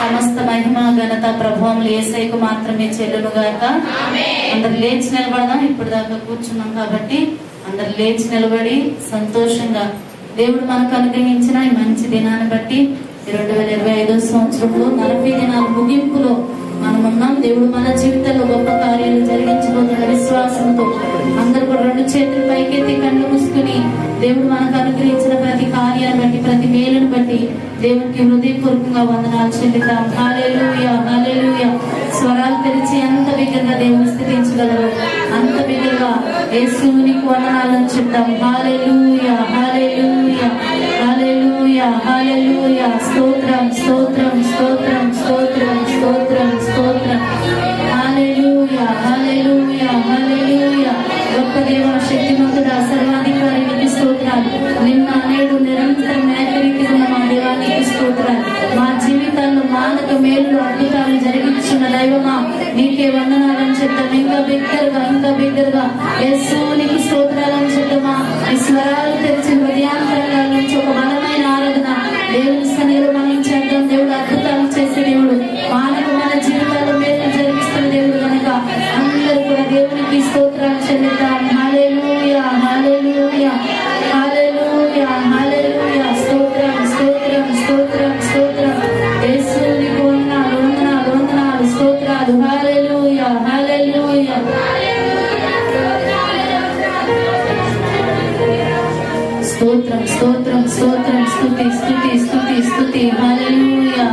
సమస్త మహిమ ఘనత ప్రభావం ఏసైకు మాత్రమే చెల్లును గాక అందరు లేచి నిలబడదాం. ఇప్పుడు దాకా కూర్చున్నాం కాబట్టి అందరు లేచి నిలబడి సంతోషంగా దేవుడు మనకు అనుగ్రహించిన ఈ మంచి దినాన్ని బట్టి రెండు వేల ఇరవై ఐదో సంవత్సరంలో నలభై దినాల ముగింపులో మనం ఉన్నాం దేవుడు మన జీవితంలో గొప్ప కార్యాలు జరిగించబోతున్న విశ్వాసంతో అందరూ కూడా రెండు చేతులు పైకెత్తి కళ్ళు మూసుకుని దేవుడు మనకు అనుగ్రహించిన దేవునికి హృదయపూర్వకంగా వందనాలు చెల్లిద్దాం. హాలేలుయా హాలేలుయా స్వరాలు తెరిచి ఎంత బిగ్గరగా దేవుని స్థితించగలరు. అంత బిగ్గరగా యేసునికి వందనాలను చెప్తాం. హాలేలుయా హాలేలుయా హాలేలుయా హాలేలుయా స్తోత్రం స్తోత్రం స్తోత్రం స్తోత్రం. స్తోత్ర మా జీవితాల్లో మానక మేలు అద్భుతాలు జరిగించిన దైవమా నీకే వందనాలని చెప్తాను. ఇంకా బిగ్గరగా ఇంకా బిగ్గరగా ఎస్సు స్తోత్రాలు హల్లెలూయా హల్లెలూయా స్తోత్రం స్తోత్రం స్తోత్రం స్తుతి స్తుతి స్తుతి స్తుతి హల్లెలూయా